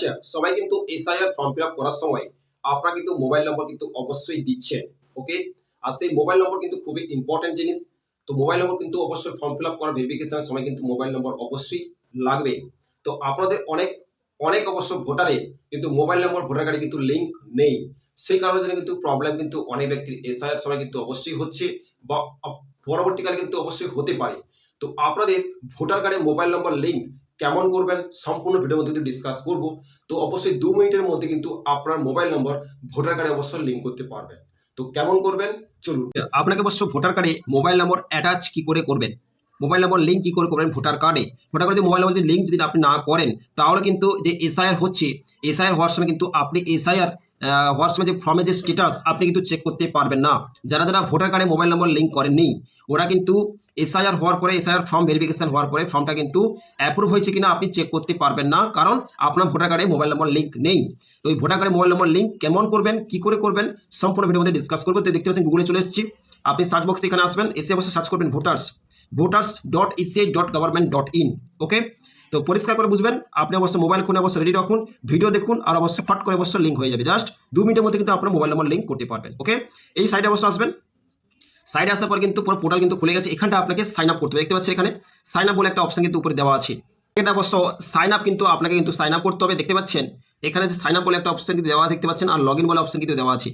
আচ্ছা সবাই কিন্তু এসআইআর ফর্ম ফিল আপ করার সময় আপনারা কিন্তু মোবাইল নম্বর কিন্তু অবশ্যই দিচ্ছেন ওকে আর সেই মোবাইল নম্বর কিন্তু খুবই ইম্পর্টেন্ট জিনিস। তো মোবাইল নম্বর কিন্তু অবশ্যই ফর্ম ফিল আপ করা ভেরিফিকেশনের সময় কিন্তু মোবাইল নম্বর অবশ্যই লাগবে। তো আপনাদের অনেক অনেক অবশ্য ভোটারে কিন্তু মোবাইল নম্বর ভোটার কার্ডে কিন্তু লিঙ্ক নেই। সেই কারণে জন্য কিন্তু প্রবলেম কিন্তু অনেক ব্যক্তির এসআইআর সময় কিন্তু অবশ্যই হচ্ছে বা পরবর্তীকালে কিন্তু অবশ্যই হতে পারে। তো আপনাদের ভোটার কার্ডে মোবাইল নম্বর লিঙ্ক কেমন করবেন, সম্পূর্ণ ভিডিওর মধ্যে ডিসকাস করব। তো অবশ্যই দু মিনিটের মধ্যে কিন্তু আপনার মোবাইল নম্বর ভোটার কার্ডে অবশ্যই লিঙ্ক করতে পারবেন। তো কেমন করবেন? চলুন। আপনাকে অবশ্য ভোটার কার্ডে মোবাইল নম্বর অ্যাটাচ কি করে করবেন? মোবাইল নম্বর লিঙ্ক কী করে করবেন ভোটার কার্ডে ভোটার কার্ডে মোবাইল নম্বর লিঙ্ক যদি আপনি না করেন, তাহলে কিন্তু যে এসআইআর হচ্ছে এসআইআর হওয়ার সময় কিন্তু আপনি এসআইআর সময় যে ফর্মের যে স্টেটাস আপনি কিন্তু চেক করতে পারবেন না। যারা যারা ভোটার কার্ডে মোবাইল নম্বর লিঙ্ক করেননি, ওরা কিন্তু এসআইআর হওয়ার পরে এসআইআর ফর্ম ভেরিফিকেশন হওয়ার পরে ফর্মটা কিন্তু অ্যাপ্রুভ হয়েছে কিনা আপনি চেক করতে পারবেন না, কারণ আপনার ভোটার কার্ডে মোবাইল নম্বর লিঙ্ক নেই। তো ওই ভোটার কার্ডে মোবাইল নম্বর লিঙ্ক কেমন করবেন, কি করে করবেন, সম্পূর্ণ ভিডিওর মধ্যে ডিসকাস করব। তো দেখতে পাচ্ছেন গুগলে চলে এসেছি। আপনি সার্চ বক্সে এখানে আসবেন, এসে অবশ্যই সার্চ করবেন voters voters dot ECI dot government dot in okay তো পরিষ্কার করে বুঝবেন, আপনি অবশ্যই মোবাইল ফোনে অবশ্যই রেডি রাখুন ভিডিও দেখুন, আর অবশ্যই ফট করে অবশ্যই লিঙ্ক হয়ে যাবে। জাস্ট দু মিনিটের মধ্যে কিন্তু আপনার মোবাইল নম্বর লিঙ্ক করতে পারবেন ওকে এই সাইডে অবশ্যই আসবেন। সাইডে আসার পর কিন্তু পুরো পোর্টাল কিন্তু খুলে গেছে, এখানটা আপনাকে সাইন আপ করতে হবে। দেখতে পাচ্ছেন এখানে সাইন আপ বলে একটা অপশন কিন্তু উপরে দেওয়া আছে। এটা অবশ্য সাইন আপ কিন্তু আপনাকে কিন্তু সাইন আপ করতে হবে, দেখতে পাচ্ছেন? এখানে যে সাইন আপ বলে একটা অপশন কিন্তু দেওয়া দেখতে পাচ্ছেন? আর লগ ইন বলে অপশন কিন্তু দেওয়া আছে।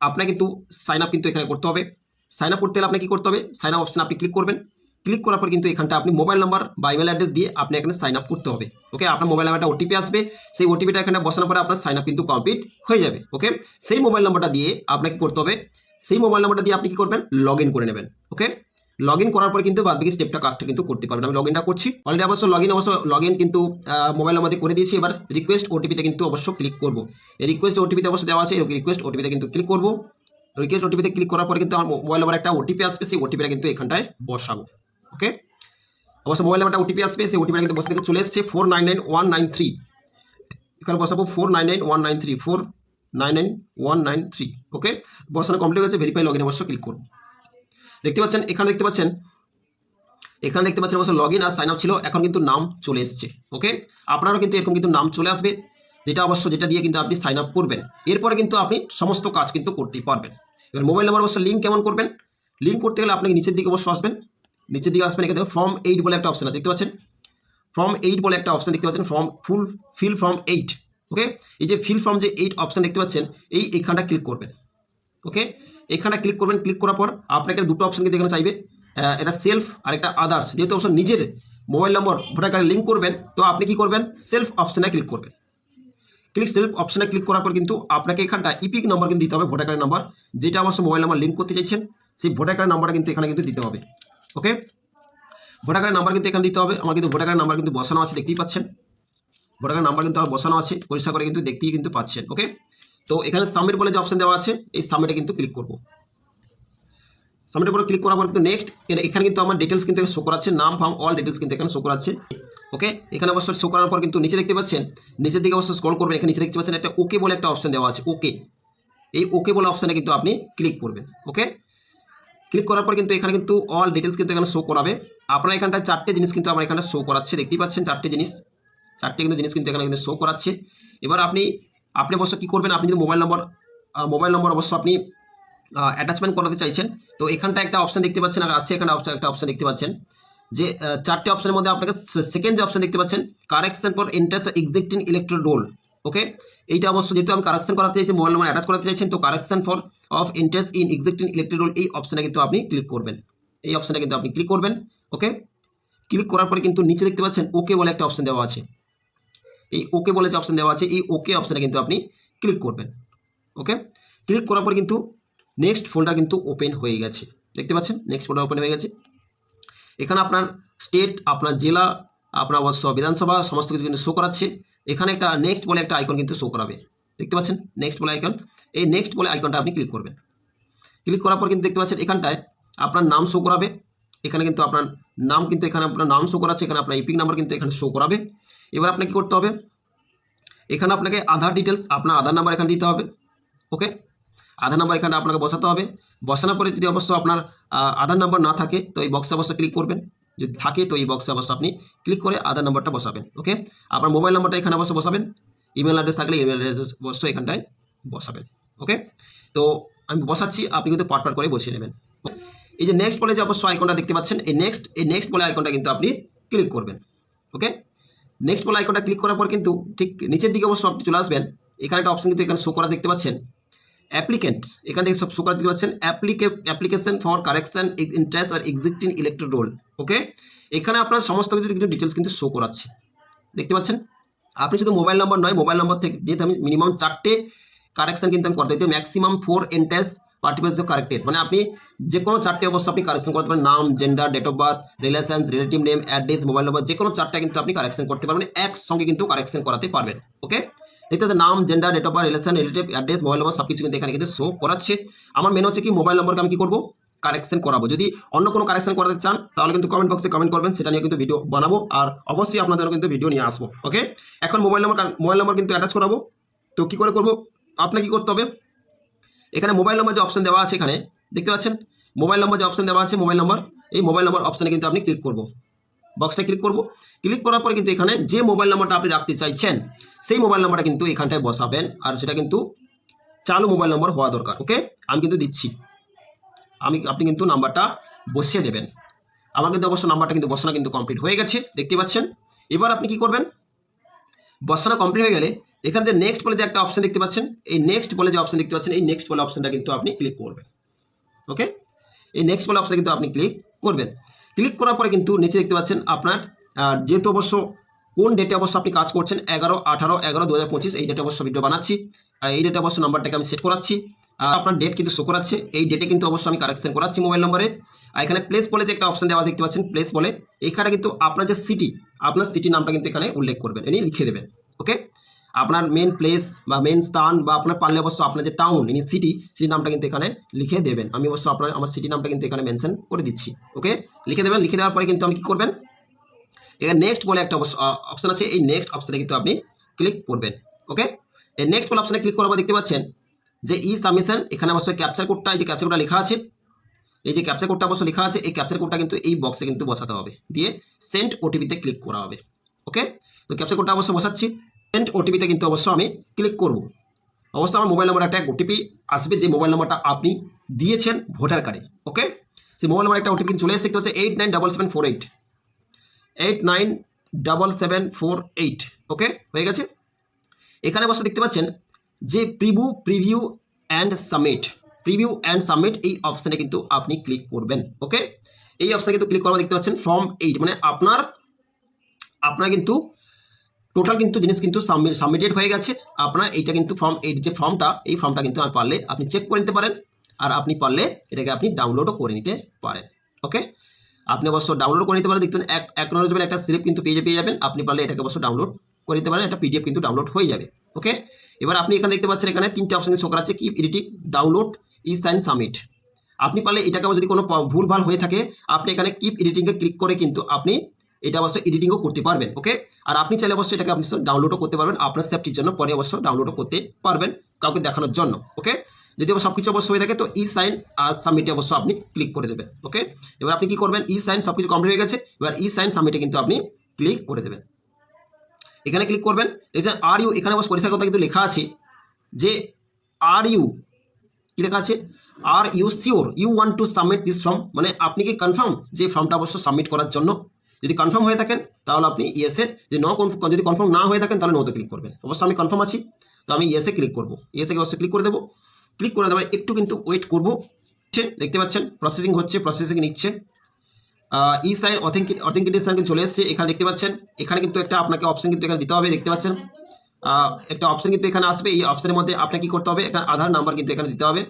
আপনাকে কিন্তু সাইন আপ কিন্তু এখানে করতে হবে। সাইন আপ করতে হলে আপনাকে কি করতে হবে? সাইন আপ অপশন আপনি ক্লিক করবেন। ক্লিক করার পর কিন্তু এখানটা আপনি মোবাইল নাম্বার বা ইমেল অ্যাড্রেস দিয়ে আপনি এখানে সাইন আপ করতে হবে। ওকে আপনার মোবাইল নাম্বারটা ওটিপি আসবে। সেই ওটিপিটা এখানে বসানোর পরে আপনার সাইন আপ কিন্তু কমপ্লিট হয়ে যাবে। ওকে সেই মোবাইল নাম্বারটা দিয়ে আপনাকে করতে হবে। সেই মোবাইল নাম্বারটা দিয়ে আপনি কি করবেন? লগ করে নেবেন। ওকে লগ ইন করার পর কিন্তু বাদ বাকি স্টেপটা কাজটা কিন্তু করতে পারবেন। আমি লগ ইনটা করছি। অলরেডি অবশ্য লগ ইন অবশ্য লগ ইন কিন্তু মোবাইল নাম্বার দিয়ে করে দিয়েছি। এবার রিকোয়েস্ট ওটিপিতে কিন্তু অবশ্য ক্লিক করব। এই রিকোয়েস্ট ওটিপিতে অবশ্য দেওয়া আছে। রিকোয়েস্ট ওটিপিতে কিন্তু ক্লিক করব। রিকোয়েস্ট ওটিপিতে ক্লিক করার পরে কিন্তু আমার মোবাইল নাম্বার একটা ওটিপি আসবে। সেই ওটিপিটা কিন্তু এখানটায় বসাবো। ওকে? অবশ্য মোবাইল নাম্বারটা ওটিপি আসবে, সেই ওটিপিটা কিন্তু বসে থেকে চলে এসেছে four nine nine one nine three এখানে বসাবো four nine nine one nine three four nine nine one nine three okay? বসানো কমপ্লিট হয়েছে ভেরিফাই লগ ইন অবশ্য ক্লিক করব দেখতে পাচ্ছেন, এখানে দেখতে পাচ্ছেন, এখানে দেখতে পাচ্ছেন অবশ্য লগ ইন আর সাইন আপ ছিল, এখন কিন্তু নাম চলে এসছে, ওকে? আপনারও কিন্তু এরকম কিন্তু নাম চলে আসবে, যেটা অবশ্য যেটা দিয়ে কিন্তু আপনি সাইন আপ করবেন। এরপরে কিন্তু আপনি সমস্ত কাজ কিন্তু করতেই পারবেন। এবার মোবাইল নাম্বার অবশ্য লিঙ্ক কেমন করবেন? লিঙ্ক করতে গেলে আপনাকে নিচের দিকে অবশ্য আসবেন নিচের দিকে আসবেন, এখানে ফর্ম এইট বলে একটা অপশন আছে, দেখতে পাচ্ছেন? ফর্ম এইট বলে একটা অপশন দেখতে পাচ্ছেন form full fill form eight okay এই যে ফিল ফর্ম যে এইট অপশন দেখতে পাচ্ছেন, এই এখানটা ক্লিক করবেন ওকে এখানে ক্লিক করবেন ক্লিক করার পর আপনাকে দুটো অপশন কিন্তু এখানে চাইবে এটা সেলফ আর একটা আদার্স যেহেতু অপশন নিজের মোবাইল নম্বর ভোটার কার্ডে লিঙ্ক করবেন, তো আপনি কি করবেন? সেলফ অপশনে ক্লিক করবেন ক্লিক সেলফ অপশনে ক্লিক করার পর কিন্তু আপনাকে এখানটা ইপিক নম্বর কিন্তু দিতে হবে ভোটার কার্ডের নম্বর যেটা অবশ্য মোবাইল নম্বর লিঙ্ক করতে চাইছেন, সেই ভোটার কার্ডের নাম্বারটা কিন্তু এখানে কিন্তু দিতে হবে ওকে? ভোটার কার্ডের নাম্বার কিন্তু এখানে দিতে হবে। আমার কিন্তু ভোটার কার্ডের নাম্বার কিন্তু বসানো আছে, দেখতেই পাচ্ছেন। ভোটার কার্ডের নাম্বার কিন্তু আমার বসানো আছে, পরিষ্কার করে কিন্তু দেখতেই কিন্তু পাচ্ছেন, ওকে? তো এখানে সাবমিট বলে যে অপশন দেওয়া আছে, এই সাবমিটে কিন্তু ক্লিক করব। সাবমিটের উপরে ক্লিক করার পর কিন্তু নেক্সট এখানে কিন্তু আমার ডিটেলস কিন্তু শো করাচ্ছে, নাম ফার্ম অল ডিটেলস কিন্তু এখানে শো করাচ্ছে, ওকে? এখানে অবশ্য শো করার পর কিন্তু নিচে দেখতে পাচ্ছেন, নিচের দিকে অবশ্য স্ক্রল করবেন, এখানে নিচে দেখতে পাচ্ছেন একটা ওকে বলে একটা অপশন দেওয়া আছে ওকে এই ওকে বলে অপশানে কিন্তু আপনি ক্লিক করবেন, ওকে? ক্লিক করার পর কিন্তু এখানে কিন্তু অল ডিটেলস কিন্তু এখানে শো করাবে। আপনার এখানটায় চারটে জিনিস কিন্তু আমার এখানে শো করাচ্ছে। দেখতেই পাচ্ছেন চারটে জিনিস। চারটে কিন্তু জিনিস কিন্তু এখানে কিন্তু শো করাচ্ছে। এবার আপনি আপনি অবশ্য কী করবেন? আপনি যদি মোবাইল নম্বর মোবাইল নম্বর অবশ্য আপনি অ্যাটাচমেন্ট করাতে চাইছেন, তো এখানটা একটা অপশন দেখতে পাচ্ছেন আর আছে এখানে একটা অপশন দেখতে পাচ্ছেন। যে চারটে অপশানের মধ্যে আপনাকে সেকেন্ড যে অপশন দেখতে পাচ্ছেন correction for interest existing electro roll okay এইটা অবশ্য যেহেতু আমি কারেকশন করাতে চাইছি মোবাইল নম্বর অ্যাটাচ করাতে চাইছেন, তো correction for of interest in existing electric roll এই অপশনে কিন্তু আপনি ক্লিক করবেন। এই অপশনে কিন্তু আপনি ক্লিক করবেন ওকে ক্লিক করার পরে কিন্তু নিচে দেখতে পাচ্ছেন ওকে বলে একটা অপশন দেওয়া আছে। এই ওকে বলে যে অপশন দেওয়া আছে, এই ওকে অপশনে কিন্তু আপনি ক্লিক করবেন ওকে ক্লিক করার পর কিন্তু নেক্সট ফোল্ডার কিন্তু ওপেন হয়ে গেছে। দেখতে পাচ্ছেন? নেক্সট ফোল্ডার ওপেন হয়ে গেছে। এখানে আপনার স্টেট আপনার জেলা, আপনার অবশ্য বিধানসভা, সমস্ত কিছু কিন্তু শো করাচ্ছে। এখানে একটা নেক্সট বলে একটা আইকন কিন্তু শো করাবে। দেখতে পাচ্ছেন? নেক্সট বলে আইকন এই নেক্সট বলে আইকনটা আপনি ক্লিক করবেন। ক্লিক করার পর কিন্তু দেখতে পাচ্ছেন এখানটায় আপনার নাম শো করাবে। এখানে কিন্তু আপনার নাম কিন্তু এখানে আপনার নাম শো করাচ্ছে, এখানে আপনার ইপিক নাম্বার কিন্তু এখানে শো করাবে। এবার আপনাকে কি করতে হবে? এখানে আপনাকে আধার ডিটেলস আপনার আধার নাম্বার এখানে দিতে হবে। ওকে আধার নাম্বার এখানে আপনাকে বসাতে হবে। বসানোর পরে যদি অবশ্য আপনার আধার নাম্বার না থাকে, তো এই বক্সে অবশ্য ক্লিক করবেন। যদি থাকে তো এই বক্সে অবশ্য আপনি ক্লিক করে আধার নাম্বারটা বসাবেন ওকে আপনার মোবাইল নাম্বারটা এখানে অবশ্য বসাবেন। ইমেল অ্যাড্রেস থাকলে ইমেল অ্যাড্রেস অবশ্যই এখানটায় বসাবেন ওকে তো আমি বসাচ্ছি, আপনি কিন্তু পাট পাট করে বসিয়ে নেবেন। এই যে নেক্সট বলে যে অবশ্যই আইকনটা দেখতে পাচ্ছেন, এই নেক্সট এই নেক্সট বলে আইকনটা কিন্তু আপনি ক্লিক করবেন ওকে নেক্সট বলে আইকনটা ক্লিক করার পর কিন্তু ঠিক নিচের দিকে অবশ্যই আপনি চলে আসবেন। এখানে একটা অপশন কিন্তু এখানে শো করা দেখতে পাচ্ছেন। অ্যাপ্লিকেন্ট। এখান থেকে সব সুকার দিতে applica application for correction interest R existing electric roll. Okay? এখানে আপনার সমস্ত কিছু কিন্তু ডিটেলস কিন্তু শো করাচ্ছে। দেখতে পাচ্ছেন? আপনি শুধু মোবাইল নাম্বার নয়, মোবাইল নাম্বার থেকে যেহেতু আমি মিনিমাম চারটে কারেকশন কিন্তু আমি করতে দিতে maximum four entries particulars corrected. মানে আপনি যে কোনো চারটে অবশ্য আপনি কারেকশন করতে পারেন। নাম, gender, date of birth, relations, relative name, address, mobile number যে কোনো চারটা কিন্তু আপনি কারেকশন করতে পারবেন। একসঙ্গে কিন্তু কারেকশন করাতে পারবেন। ওকে? দেখতে পাচ্ছেন, নাম gender date of birth relation relative address mobile number সব কিছু কিন্তু এখানে কিন্তু শো করাচ্ছে। আমার মেন হচ্ছে কি মোবাইল নম্বরকে আমি কি করব? কারেকশন করাবো। যদি অন্য কোনো কারেকশন করাতে চান, তাহলে কিন্তু কমেন্ট বক্সে কমেন্ট করবেন, সেটা নিয়ে কিন্তু ভিডিও বানাবো আর অবশ্যই আপনাদেরও কিন্তু ভিডিও নিয়ে আসব ওকে এখন মোবাইল নম্বর মোবাইল নম্বর কিন্তু অ্যাটাচ করাবো। তো কি করে করব? আপনাকে কি করতে হবে? এখানে মোবাইল নম্বর যে অপশন দেওয়া আছে এখানে, দেখতে পাচ্ছেন? মোবাইল নম্বর যে অপশন দেওয়া আছে মোবাইল নম্বর এই মোবাইল নম্বর অপশানে কিন্তু আপনি ক্লিক করব। বক্সটা ক্লিক করব। ক্লিক করার পরে কিন্তু এখানে যে মোবাইল নাম্বারটা আপনি রাখতে চাইছেন, সেই মোবাইল নাম্বারটা কিন্তু এখানটায় বসাবেন আর সেটা কিন্তু চালু মোবাইল নম্বর হওয়া দরকার ওকে আমি কিন্তু দিচ্ছি। আমি, আপনি কিন্তু নাম্বারটা বসিয়ে দেবেন। আমার কিন্তু অবশ্য নাম্বারটা কিন্তু বসানো কিন্তু কমপ্লিট হয়ে গেছে, দেখতে পাচ্ছেন? এবার আপনি কি করবেন? বসানো কমপ্লিট হয়ে গেলে এখানে যে নেক্সট বলে যে একটা অপশন দেখতে পাচ্ছেন, এই নেক্সট বলে যে অপশন দেখতে পাচ্ছেন, এই নেক্সট বলে অপশনটা কিন্তু আপনি ক্লিক করবেন ওকে এই নেক্সট বলে অপশন কিন্তু আপনি ক্লিক করবেন। ক্লিক করার পরে কিন্তু নিচে দেখতে পাচ্ছেন আপনার যেহেতু অবশ্য কোন ডেটে অবশ্য আপনি কাজ করছেন, এগারো, আঠারো, এগারো দু এই ডেটে অবশ্য ভিডিও বানাচ্ছি। এই ডেটে অবশ্য নাম্বারটাকে আমি সেট করাচ্ছি। আপনার ডেট কিন্তু শো করাচ্ছে। এই ডেটে কিন্তু অবশ্যই আমি কারেকশন করাচ্ছি মোবাইল নম্বরে আর এখানে প্লেস বলে যে একটা অপশন দেওয়া দেখতে পাচ্ছেন প্লেস বলে। এখানে কিন্তু আপনার যে সিটি আপনার সিটি নামটা কিন্তু এখানে উল্লেখ করবেন ইনি লিখে দেবেন ওকে আপনার মেন প্লেস বা মেন স্থান বা আপনার পারলে অবশ্য আপনার যে টাউন ইনি সিটি সিটি নামটা কিন্তু এখানে লিখে দেবেন। আমি অবশ্য আপনার, আমার সিটি নামটা কিন্তু এখানে মেনশন করে দিচ্ছি ওকে লিখে দেবেন, লিখে দেওয়ার পরে কিন্তু আপনি কি করবেন? এখানে নেক্সট বলে একটা অপশন আছে, এই নেক্সট অপশানে কিন্তু আপনি ক্লিক করবেন ওকে এই নেক্সট বলে অপশানে ক্লিক করার পর দেখতে পাচ্ছেন যে ই সাবমিশন এখানে অবশ্যই ক্যাপচার কোডটা এই যে ক্যাপচার কোডটা লেখা আছে, এই যে ক্যাপচার কোডটা অবশ্য লেখা আছে, এই ক্যাপচার কোডটা কিন্তু এই বক্সে কিন্তু বসাতে হবে, দিয়ে সেন্ট ওটিপিতে ক্লিক করা হবে ওকে তো ক্যাপচার কোডটা অবশ্য বসাচ্ছি সেন্ড ওটিপিতে কিন্তু অবশ্য আমি ক্লিক করব। অবশ্য আমার মোবাইল নম্বর একটা ওটিপি আসবে, যে মোবাইল নম্বরটা আপনি দিয়েছেন ভোটার কার্ডে ওকে সেই মোবাইল নম্বর একটা ওটিপি চলে দেখতে হচ্ছে eight nine double seven four eight eight nine double seven four eight okay হয়ে গেছে? এখানে অবশ্য দেখতে পাচ্ছেন যে preview preview and submit preview and submit এই অপশানে কিন্তু আপনি ক্লিক করবেন ওকে এই অপশানে কিন্তু ক্লিক করা দেখতে পাচ্ছেন ফর্ম এইট মানে আপনার আপনার কিন্তু টোটাল কিন্তু জিনিস কিন্তু সাবমিটেড হয়ে গেছে। আপনার এইটা কিন্তু ফর্ম এই যে ফর্মটা এই ফর্মটা কিন্তু পারলে আপনি চেক করে নিতে পারেন। আর আপনি পারলে এটাকে আপনি ডাউনলোডও করে নিতে পারেন। ওকে আপনি অবশ্য ডাউনলোড করে নিতে পারেন। দেখবেন এক একনোলজমেন্ট একটা স্লিপ কিন্তু পেজে পেয়ে যাবেন। আপনি পারলে এটাকে অবশ্য ডাউনলোড করে নিতে পারেন। একটা পিডিএফ কিন্তু ডাউনলোড হয়ে যাবে। ওকে এবার আপনি এখানে দেখতে পাচ্ছেন, এখানে তিনটে অপশন শো করাচ্ছে কি editing download e sign submit আপনি পারলে এটাকে যদি কোনো ভুলভাল হয়ে থাকে, আপনি এখানে কিপ এডিটিংয়ে ক্লিক করে কিন্তু আপনি এটা অবশ্য এডিটিংও করতে পারবেন ওকে আর আপনি চাইলে অবশ্যই এটাকে আপনি ডাউনলোডও করতে পারবেন। আপনার সেফটির জন্য পরে অবশ্য ডাউনলোডও করতে পারবেন কাউকে দেখানোর জন্য ওকে যদি সব কিছু অবশ্য হয়ে থাকে, তো ই সাইন আর সাবমিটে অবশ্য আপনি ক্লিক করে দেবেন ওকে এবার আপনি কি করবেন? ই সাইন সব কিছু কমপ্লিট হয়ে গেছে, এবার ই সাইন সাবমিটে কিন্তু আপনি ক্লিক করে দেবেন। এখানে ক্লিক করবেন। দেখছেন আর ইউ এখানে অবশ্য পরিষ্কার কথা কিন্তু লেখা আছে যে আর ইউ কি লেখা আছে? Are you sure you want to submit this form মানে আপনি কি কনফার্ম যে ফর্মটা অবশ্য সাবমিট করার জন্য যদি কনফার্ম হয়ে থাকেন, তাহলে আপনি ইয়েসে যে ন যদি কনফার্ম না হয়ে থাকেন, তাহলে নোতে ক্লিক করবেন। অবশ্য আমি কনফার্ম আছি, তো আমি ইয়েসে ক্লিক করব। ইয়েসে অবশ্যই ক্লিক করে দেবো। ক্লিক করে দেওয়ার একটু কিন্তু ওয়েট করব। দেখতে পাচ্ছেন প্রসেসিং হচ্ছে প্রসেসিং নিচ্ছে। ই সাইন অথেন্টিকেশন কিন্তু চলে এসেছে, এখানে দেখতে পাচ্ছেন। এখানে কিন্তু একটা আপনাকে অপশন কিন্তু এখানে দিতে হবে, দেখতে পাচ্ছেন। একটা অপশন কিন্তু এখানে আসবে, এই অপশনের মধ্যে আপনাকে কি করতে হবে, একটা আধার নাম্বার কিন্তু এখানে দিতে হবে।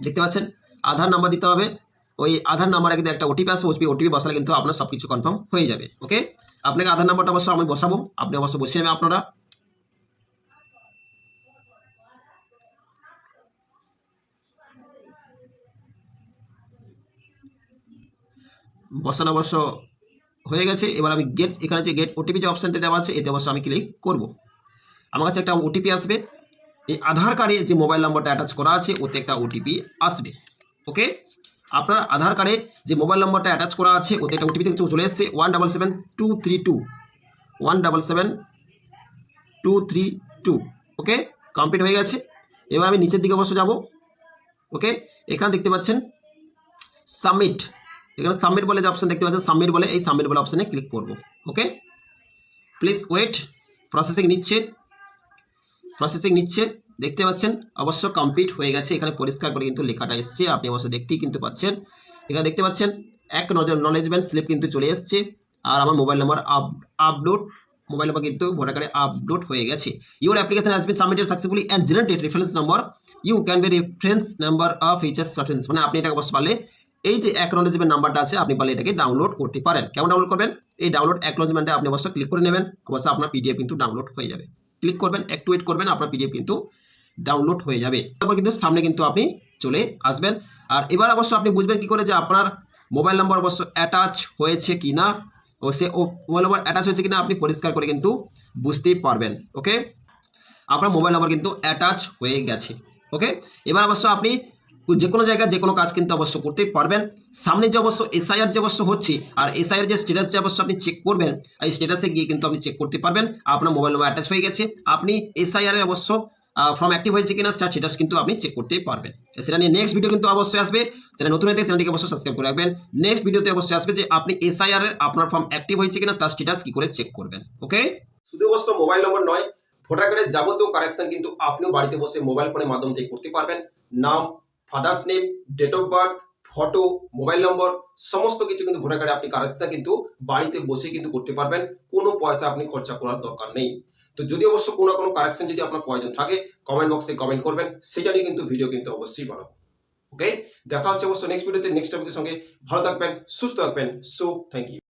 দেখতে পাচ্ছেন, আধার নাম্বার দিতে হবে। ওই আধার নাম্বারে কিন্তু একটা ওটিপি আসবে ওটিপি ওটিপি বসালে কিন্তু আপনার সব কিছু কনফার্ম হয়ে যাবে ওকে আপনাকে আধার নাম্বারটা অবশ্য আমি বসাবো, আপনি অবশ্য বসিয়ে নেবেন আপনারা। বসানো অবশ্য হয়ে গেছে, এবার আমি গেট এখানে যে গেট ওটিপি যে অপশানটা দেওয়া আছে, এতে অবশ্য আমি ক্লিক করব। আমার কাছে একটা ওটিপি আসবে, এই আধার কার্ডে যে মোবাইল নম্বরটা অ্যাটাচ করা আছে, ওতে একটা ওটিপি আসবে ওকে আপনার আধার কার্ডে যে মোবাইল নম্বরটা অ্যাটাচ করা আছে, ওতে একটা ওটিপি কিন্তু চলে এসেছে one double seven two three two one double seven two three two okay complete হয়ে গেছে। এবার আমি নিচের দিকে অবশ্য যাব ওকে এখানে দেখতে পাচ্ছেন সাবমিট এখানে সাবমিট বলে যে অপশন দেখতে পাচ্ছেন সাবমিট বলে, এই সাবমিট বলে অপশানে ক্লিক করব ওকে প্লিজ ওয়েট প্রসেসিং নিচ্ছে প্রসেসিং নিচ্ছে। দেখতে পাচ্ছেন, অবশ্য কমপ্লিট হয়ে গেছে। এখানে পরিষ্কার করে কিন্তু লেখাটা এসছে, আপনি অবশ্য দেখতেই কিন্তু পাচ্ছেন। এখানে দেখতে পাচ্ছেন, এক নজর নলেজমেন্ট স্লিপ কিন্তু চলে এসছে। আর আমার mobile number up upload mobile number কিন্তু ভোটার কার্ডে আপলোড হয়ে গেছে। Your application has been submitted successfully and generated reference number you can be reference number of HS reference মানে আপনি এটা অবশ্য পারলে, এই যে অ্যাকনোলজমেন্ট নাম্বারটা আছে, আপনি পারলে এটাকে ডাউনলোড করতে পারেন। কেমন ডাউনলোড করবেন? এই ডাউনলোড অ্যাকনোলজমেন্টে আপনি অবশ্য ক্লিক করে নেবেন। অবশ্য আপনার পিডিএফ কিন্তু ডাউনলোড হয়ে যাবে। ক্লিক করবেন একটু ওয়েট করবেন, আপনার পিডিএফ কিন্তু ডাউনলোড হয়ে যাবে। তারপর কিন্তু সামনে কিন্তু আপনি চলে আসবেন। আর এবার অবশ্য আপনি বুঝবেন কি করে যে আপনার মোবাইল নাম্বার অবশ্য অ্যাটাচ হয়েছে কি না ও সে ও মোবাইল নাম্বার অ্যাটাচ হয়েছে কিনা আপনি পরিষ্কার করে কিন্তু বুঝতেই পারবেন ওকে আপনার মোবাইল নাম্বার কিন্তু অ্যাটাচ হয়ে গেছে ওকে এবার অবশ্য আপনি যে কোনো জায়গায় যে কোনো কাজ কিন্তু অবশ্য করতে পারবেন। সামনে যে অবশ্য এসআইআর যে অবশ্য হচ্ছে আর এসআইআর যে স্ট্যাটাস যে অবশ্য আপনি চেক করবেন, এই স্ট্যাটাসে গিয়ে কিন্তু আপনি চেক করতে পারবেন। আপনার মোবাইল নাম্বার অ্যাটাচ হয়ে গেছে। আপনি এসআইআর এর অবশ্য ফর্ম অ্যাক্টিভ হয়েছে কিনা তার স্ট্যাটাস কিন্তু আপনি চেক করতে পারবেন। সেটা নিয়ে নেক্সট ভিডিও কিন্তু অবশ্যই আসবে। সেটা নতুন হয়ে চ্যানেলটিকে অবশ্যই সাবস্ক্রাইব করে রাখবেন। নেক্সট ভিডিওতে অবশ্যই আসবে যে আপনি এসআইআর এর আপনার ফর্ম অ্যাক্টিভ হয়েছে কিনা, তার স্ট্যাটাস কি করে চেক করবেন ওকে শুধু অবশ্য মোবাইল নম্বর নয় ভোটার কার্ডের যাবতীয় কারেকশন কিন্তু আপনিও বাড়িতে বসে মোবাইল ফোনের মাধ্যম থেকে করতে পারবেন। নাম father's name date of birth photo mobile number সমস্ত কিছু কিন্তু ভোটার কার্ডে আপনি কারেকশন কিন্তু বাড়িতে বসে কিন্তু করতে পারবেন। কোনো পয়সা আপনি খরচা করার দরকার নেই। তো যদি অবশ্য কোনো কোনো কারেকশন যদি আপনার প্রয়োজন থাকে কমেন্ট বক্সে কমেন্ট করবেন, সেটা নিয়ে কিন্তু ভিডিও কিন্তু অবশ্যই বানাবো। ওকে দেখা হচ্ছে অবশ্য নেক্সট ভিডিওতে নেক্সট টপিকের সঙ্গে। ভালো থাকবেন, সুস্থ থাকবেন। So thank you